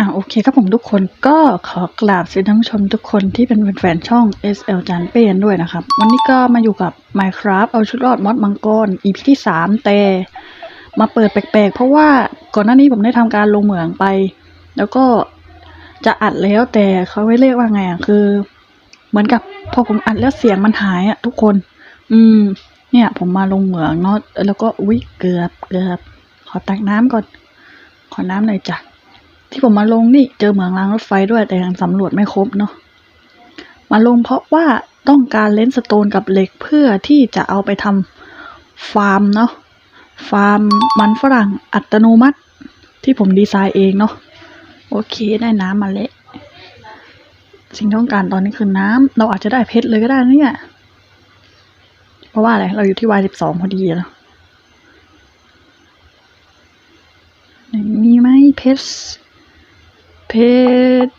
อะโอเคครับผมทุกคนก็ขอกราบสวัสดีท่านผู้ชมทุกคนที่เป็นแฟนๆช่อง SL จานเป้นด้วยนะครับ วันนี้ก็มาอยู่กับ Minecraft เอาชุดรอดมอดมังกร EP ที่ 3 แต่มาเปิดแปลกๆ เพราะว่าก่อนหน้านี้ผมได้ทำการลงเหมืองไป แล้วก็ จะอัดแล้วแต่เขาไม่เรียกว่าไงอะคือ เหมือนกับพอผมอัดแล้วเสียงมันหายอะ ทุกคน อืม เนี่ย ผมมาลงเหมืองเนาะแล้วก็อุ๊ยเกือบเกือบขอตักน้ำก่อน ขอน้ำหน่อยจ้ะที่ผมมาลงนี่เจอเหมืองรางรถไฟด้วยแต่ยังสำรวจไม่ครบเนาะมาลงเพราะว่าต้องการเลนส์สโตนกับเหล็กเพื่อที่จะเอาไปทำฟาร์มเนาะฟาร์มมันฝรั่งอัตโนมัติที่ผมดีไซน์เองเนาะ โอเคได้น้ำมาแล้วสิ่งที่ต้องการตอนนี้คือน้ำเราอาจจะได้เพชรเลยก็ได้เนี่ย เพราะว่าอะไร เราอยู่ที่วายสิบสองพอดีแล้วมีไหมเพชรเพชร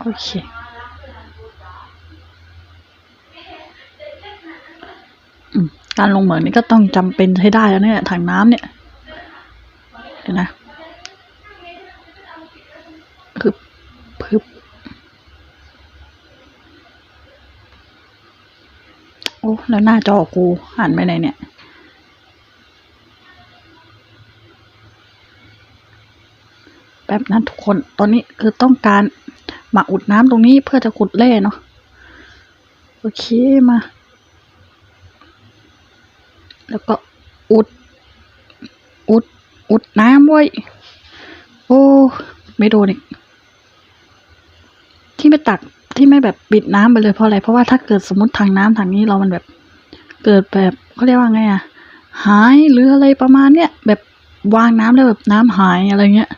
โอเคอการลงเหมืองนี่ก็ต้องจำเป็นให้ได้แล้วเนี่ยถังน้ำเนี่ย เดี๋ยวนะพึบพึบโอ้แล้วหน้าจอกูหันไปไหนเนี่ยแป๊บนั้นทุกคนตอนนี้คือต้องการมาอุดน้ำตรงนี้เพื่อจะขุดแร่เนาะโอเคมา แล้วก็อุด อุดน้ำไว้ย โอ้ ไม่โดนอีก ที่ไม่ตักที่ไม่แบบปิดน้ำไปเลยเพราะอะไร เพราะว่าถ้าเกิดสมมติทางน้ำทางนี้เรามันแบบ เกิดแบบเขาเรียกว่าไงอะหายหรืออะไรประมาณเนี้ยแบบวางน้ำแล้วแบบน้ำหายอะไรเงี้ย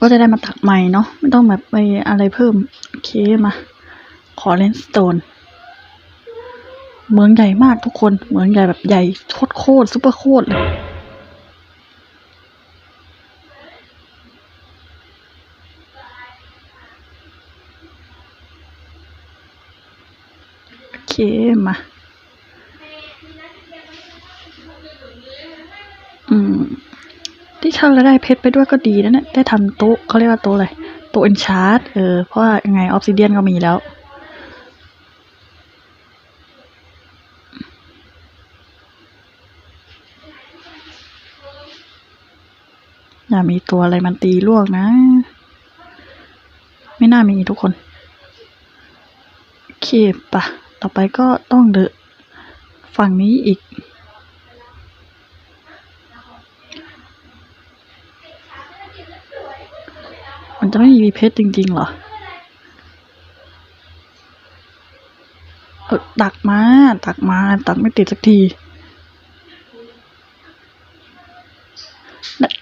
ก็จะได้มาตักใหม่เนาะไม่ต้องแบบไปอะไรเพิ่มโอเคมา ขอเลนสโตนเมืองใหญ่มากทุกคน เมืองใหญ่แบบใหญ่โคตรโคตรซุปเปอร์โคตรเลยโอเค มา อืม ที่ถ้าเราได้เพชรไปด้วยก็ดีนะเนี่ย ได้ทำโต๊ะเขาเรียกว่าโต๊ะอะไร โต๊ะเอนชาร์ดเออ เพราะว่ายังไงออฟซิเดียนก็มีแล้วอย่ามีตัวอะไรมันตีลวกนะ ไม่น่ามีทุกคนโอเคปะ ต่อไปก็ต้องเดอะฝั่งนี้อีก มันจะไม่มีเพชรจริงๆเหรอตักมา ตักมา ตักไม่ติดสักที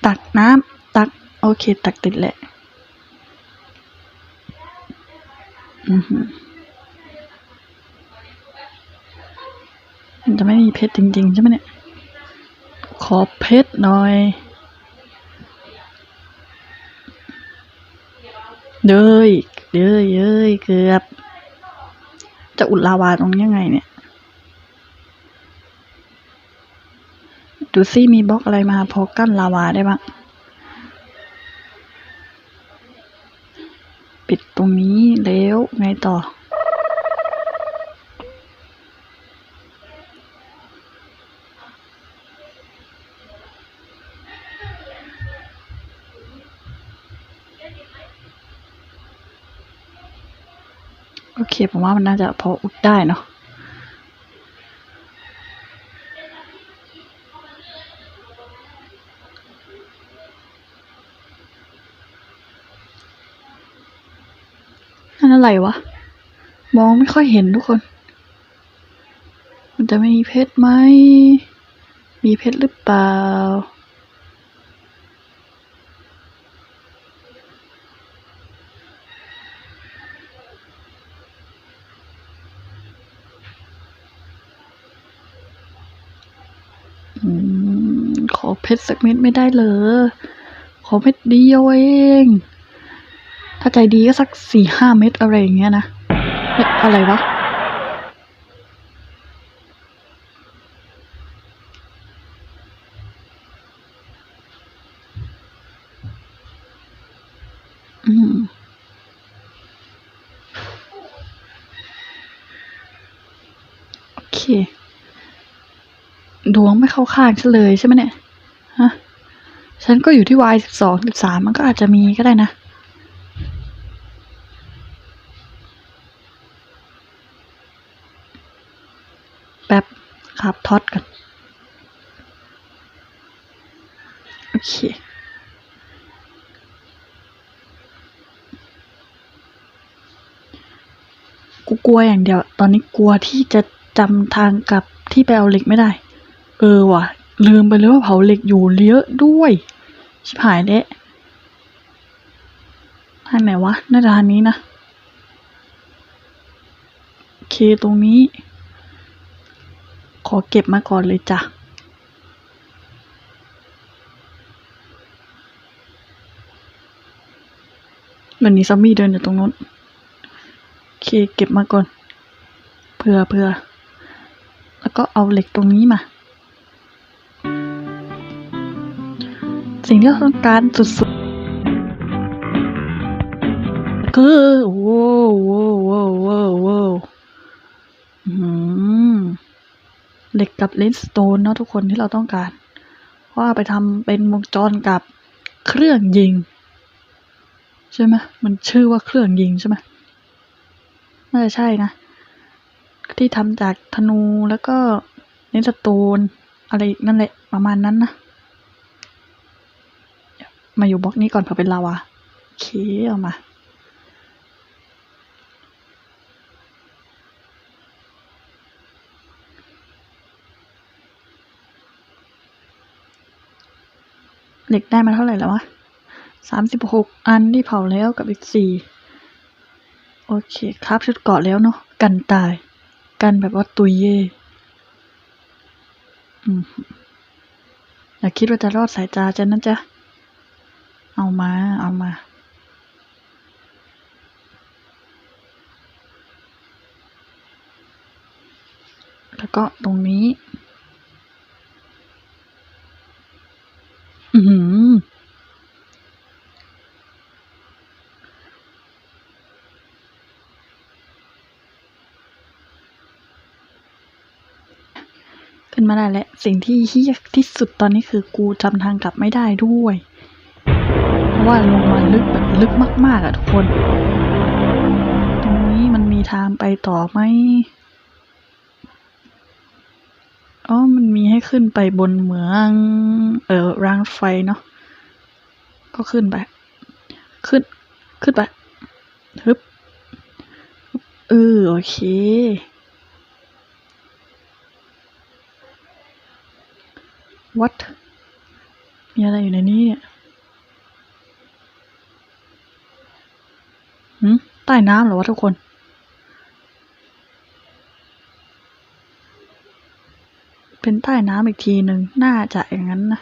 ตักน้ำตัก โอเค ตักติดแหละ อือหือมัน จะไม่มีเพชรจริง ๆ ใช่ไหมเนี่ย ขอเพชรหน่อยเย้ยเย้ยเย้ยเกือบ จะอุดลาวาตรงยังไงเนี่ย ดูซิมีบล็อกอะไรมาพอกั้นลาวาได้บ้างปิดตรงนี้แล้วไงต่อ ผมว่ามันน่าจะพออุดได้เนาะนั่นอะไรวะ มองไม่ค่อยเห็นทุกคน มันจะไม่มีเพชรไหม มีเพชรหรือเปล่า อืม ขอ เพชรสักเม็ดไม่ได้เลยขอเม็ดเดียวเอง ถ้าใจดีก็สักสี่ห้าเม็ดอะไรอย่างเงี้ยนะเฮ้ยอะไรวะ อืมโอเค ดวงไม่เข้าข้างฉันเลยใช่ไหมเนี่ย ฮะ ฉันก็อยู่ที่ y สิบสองสิบสามมันก็อาจจะมีก็ได้นะ แป๊บครับท็อตกัน โอเคกูกลัวอย่างเดียว ตอนนี้กลัวที่จะจำทางกลับที่ไปเอาเหล็กไม่ได้ เออว่ะ ลืมไปเลยว่าเผาเหล็กอยู่เยอะด้วย ชิบหายเละทางไหนวะ น่าจะทางนี้นะ โอเคตรงนี้ ขอเก็บมาก่อนเลยจ้ะเหมือนมีซอมบี้เดินอยู่ตรงนู้น โอเคเก็บมาก่อน เผื่อเผื่อ แล้วก็เอาเหล็กตรงนี้มา สิ่งที่เราต้องการสุดๆ คือโว้วโว้วโว้วโว้วโว้วอืมเหล็กกับเลนสโตนเนาะทุกคนที่เราต้องการ ว่าไปทำเป็นวงจรกับเครื่องยิง ใช่ไหมมันชื่อว่าเครื่องยิงใช่ไหมน่าจะใช่นะ ที่ทำจากธนูแล้วก็เลนสโตนอะไรนั่นแหละประมาณนั้นนะ มาอยู่บล็อกนี้ก่อนเผื่อเป็นลาวาโอเคเอามา เหล็กได้มาเท่าไหร่แล้ววะสามสิบหกอันที่เผาแล้วกับอีกสี่โอเคครับชุดเกาะแล้วเนาะกันตาย กันแบบว่าตุยเย่อืมอย่าคิดว่าจะรอดสายตาฉันนจ๊ะ เอามา เอามา แล้วก็ตรงนี้ อือหือขึ้นมาได้แล้วสิ่งที่เฮี้ยที่สุดตอนนี้คือกูจำทางกลับไม่ได้ด้วย ว่าลงมาลึกแบบลึกมาก ๆอะทุกคน ตรงนี้มันมีทางไปต่อไหมอ๋อ มันมีให้ขึ้นไปบนเหมือง เออรางไฟเนาะ ก็ขึ้นไป ขึ้น ขึ้นไปฮึบฮึบเออโอเค วัด มีอะไรอยู่ในนี้เนี่ยหืม ใต้น้ำเหรอวะทุกคน เป็นใต้น้ำอีกทีหนึ่งน่าจะอย่างนั้นนะ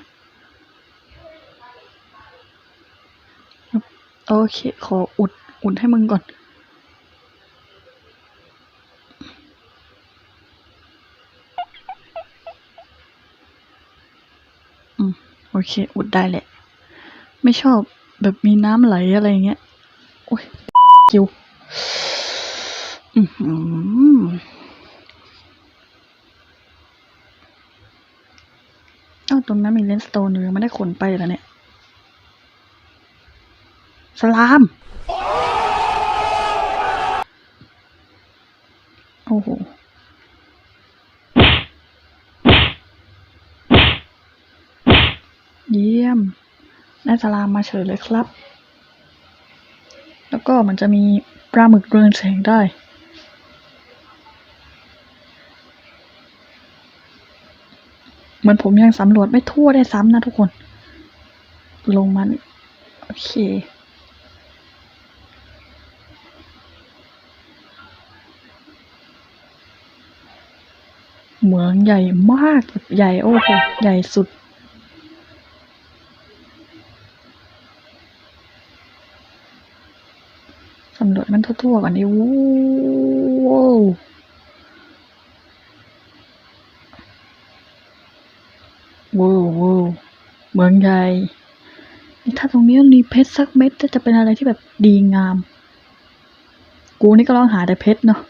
โอเค ขออุด อุดให้มึงก่อนอืมโอเค อุดได้แหละ ไม่ชอบแบบมีน้ำไหลอะไรเงี้ย โอ้ย คิวอือหือเอ้าตรงนั้นมีเลนสโตนอยู่ยังไม่ได้ขนไปแล้วเนี่ย สลาม โอ้โหเยี่ยมได้สลามมาเฉยเลยครับ แล้วก็มันจะมีปลาหมึกเรืองแสงได้ เหมือนผมยังสำรวจไม่ทั่วได้ซ้ำนะทุกคน ลงมันโอเคเหมืองใหญ่มากใหญ่โอ้โหใหญ่สุดำรวจมันทั่วๆก่อนดิวู้วว้าวว้าวเมืองใหญ่นี่ถ้าตรงนี้มีเพชรสักเม็ดก็จะเป็นอะไรที่แบบดีงาม กูนี่ก็ลองหาแต่เพชรเนาะ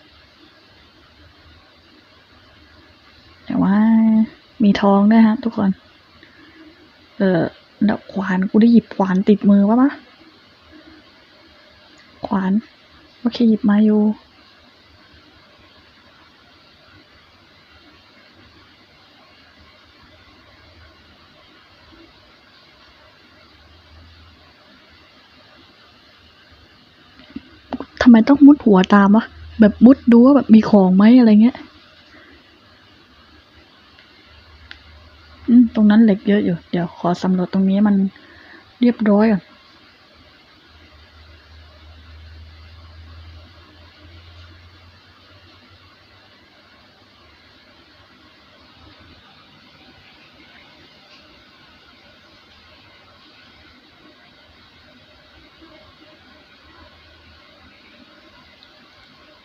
แต่ว่ามีทองด้วยฮะทุกคน เออแล้วขวานกูได้หยิบขวานติดมือปะปะ ขวาน โอเค หยิบมาอยู่ทำไมต้องมุดหัวตามวะ แบบมุดดูว่าแบบมีของไหมอะไรเงี้ย อืม ตรงนั้นเหล็กเยอะอยู่ เดี๋ยวขอสำรวจตรงนี้มันเรียบร้อยก่อน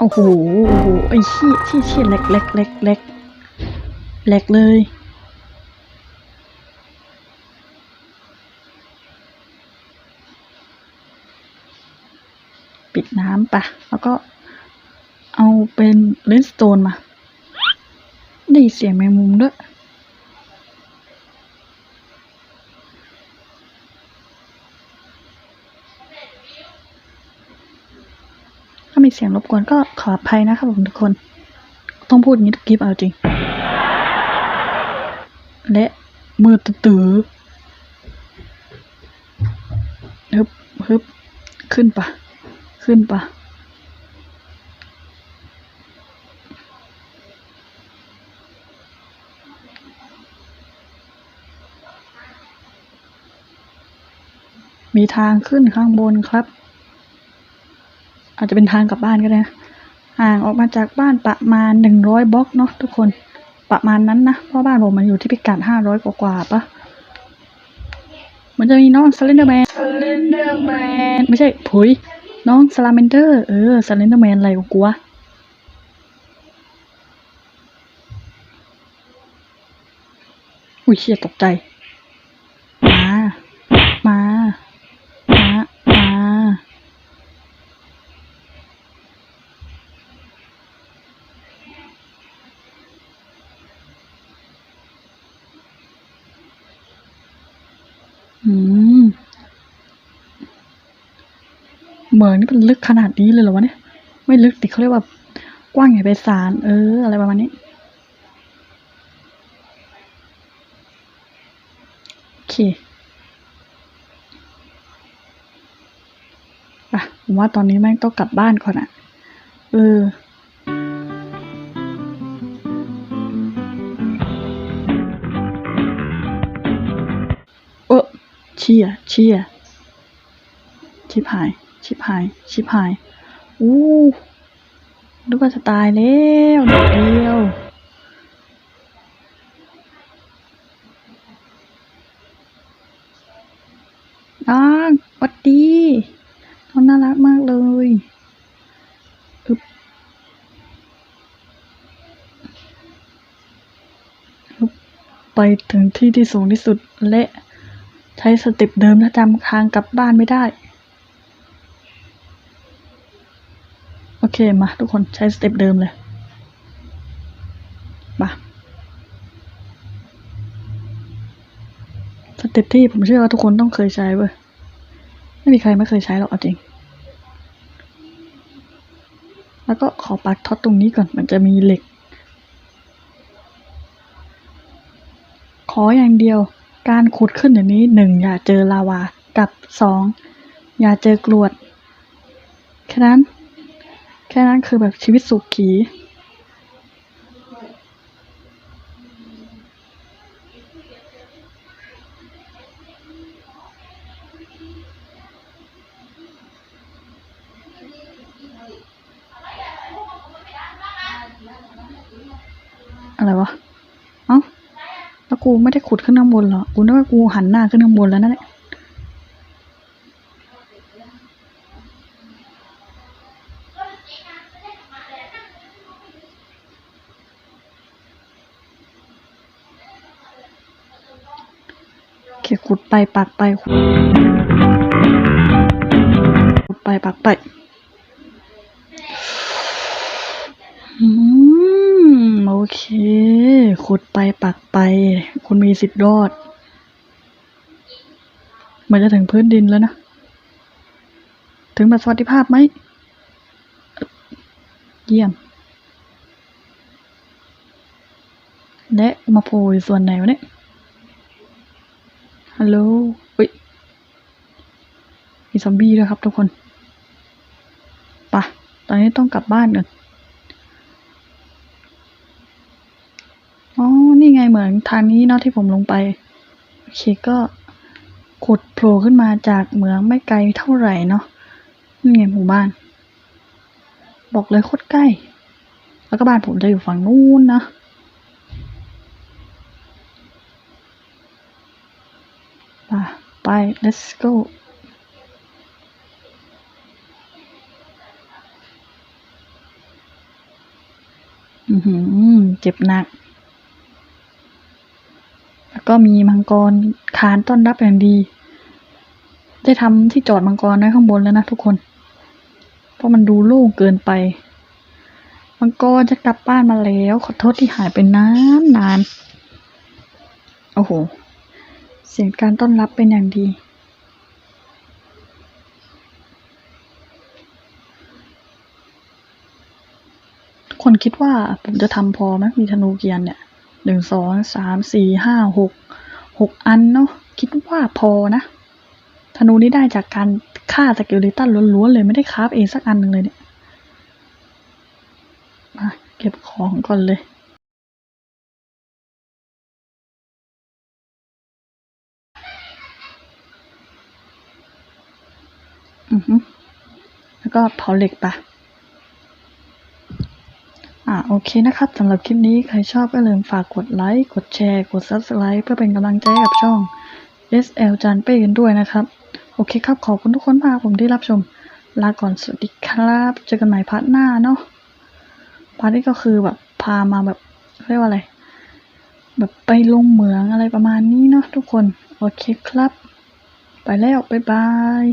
โอ้โหโอ้โหไอ้ชี้ชี้ชี้เล็กเล็กเล็กเล็กเล็กเลย ปิดน้ำปะแล้วก็เอาเป็นเลนสโตนมา ได้เสียงแมงมุมด้วย มีเสียงรบกวนก็ขออภัยนะครับผมทุกคน ต้องพูดอย่างนี้ทุกคลิปเอาจริง และมือตื้อฮึบฮึบขึ้นปะขึ้นปะมีทางขึ้นข้างบนครับ อาจจะเป็นทางกลับบ้านก็ได้นะห่างออกมาจากบ้านประมาณหนึ่งร้อยบล็อกเนาะทุกคนประมาณนั้นนะเพราะบ้านผมมันอยู่ที่พิกัดห้าร้อยกว่าๆปะมันจะมีน้องสเลนเดอร์แมนสเลนเดอร์แมนไม่ใช่ผุยน้องสลาเมนเดอร์เออสเลนเดอร์แมนอะไรของกูวะอุ้ยเชี่ยตกใจ มา มา มา มา อืม เหมือนี่เป็นลึกขนาดนี้เลยเหรอวะเนี่ย ไม่ลึกติเขาเรียกว่ากว้างใหญ่ไพศาลเออ อะไรประมาณนี้ โอเคอะผมว่าตอนนี้แม่งต้องกลับบ้านก่อนอะเออ เชี่ยเชี่ยชิบหาย ชิบหาย ชิบหาย อู้นึกว่าจะตายแล้วเด็กเดียว น้องวัดดีน้องน่ารักมากเลยอึบไปถึงที่ที่สูงที่สุดและ ใช้สเต็ปเดิมถ้าจำทางกลับบ้านไม่ได้ โอเคมาทุกคนใช้สเต็ปเดิมเลยมาสเต็ปที่ผมเชื่อว่าทุกคนต้องเคยใช้เว้ยไม่มีใครไม่เคยใช้หรอกเอาจริง แล้วก็ขอปักท็อตตรงนี้ก่อนมันจะมีเหล็ก ขออย่างเดียว การขุดขึ้นอย่างนี้หนึ่งอย่าเจอลาวา กับสองอย่าเจอกรวด แค่นั้น แค่นั้นคือแบบชีวิตสุขูไม่ได้ขุดขึ้นข้างบนหรอ กูนึกว่ากูหันหน้าขึ้นข้างบนแล้วนั่นแหละ เขียขุดไปปักไปขุดไปปักไปอืม โอเค ขุดไปปัก มีสิทธิ์รอดมือนจะถึงพื้นดินแล้วนะ ถึงแบบสวัสดิภาพไหม เยี่ยม และมาโผล่ส่วนไหนวะเนี่ย ฮัลโหลอุ้ย มีซอมบี้ด้วยครับทุกคนไปะตอนนี้ต้องกลับบ้านก่อน อ๋อ นี่ไงเห มือนทางนี้เนาะที่ผมลงไป โอเคก็ขุดโผล่ขึ้นมาจากเหมืองไม่ไกลเท่าไหร่เนาะนี่ไงหมู่บ้าน บอกเลยโคตรใกล้ แล้วก็บ้านผมจะอยู่ฝั่งนู้นนะไปไป let's go อือหือเจ็บหนัก ก็มีมังกรคานต้อนรับอย่างดี ได้ทำที่จอดมังกรไว้ข้างบนแล้วนะทุกคน เพราะมันดูโล่งเกินไป มังกรจะกลับบ้านมาแล้ว ขอโทษที่หายไปนานนาน โอ้โห เสียงการต้อนรับเป็นอย่างดีคนคิดว่าผมจะทำพอไหมมีธนูเกียนเนี่ย หนึ่งสองสามสี่ห้าหกหกอันเนาะคิดว่าพอนะ ธนูนี้ได้จากการฆ่าสเกลเลตันล้วนๆเลยไม่ได้คราฟเองสักอันหนึ่งเลยเนี่ยมาเก็บของก่อนเลยอือฮึแล้วก็เผาเหล็กปะ อ่าโอเคนะครับสำหรับคลิปนี้ใครชอบก็ลืมฝากกดไลค์ กดแชร์ กด Subscribe เพื่อเป็นกำลังใจกับช่อง SL จานเป้กันด้วยนะครับ โอเคครับ ขอบคุณทุกคนมากผมที่รับชม ลาก่อนสวัสดีครับ เจอกันใหม่พาร์ทหน้าเนาะพาร์ทนี้ก็คือแบบพามาแบบเรียกว่าอะไร แบบไปลงเหมืองอะไรประมาณนี้เนาะทุกคน โอเคครับ ไปแล้ว บ๊ายบาย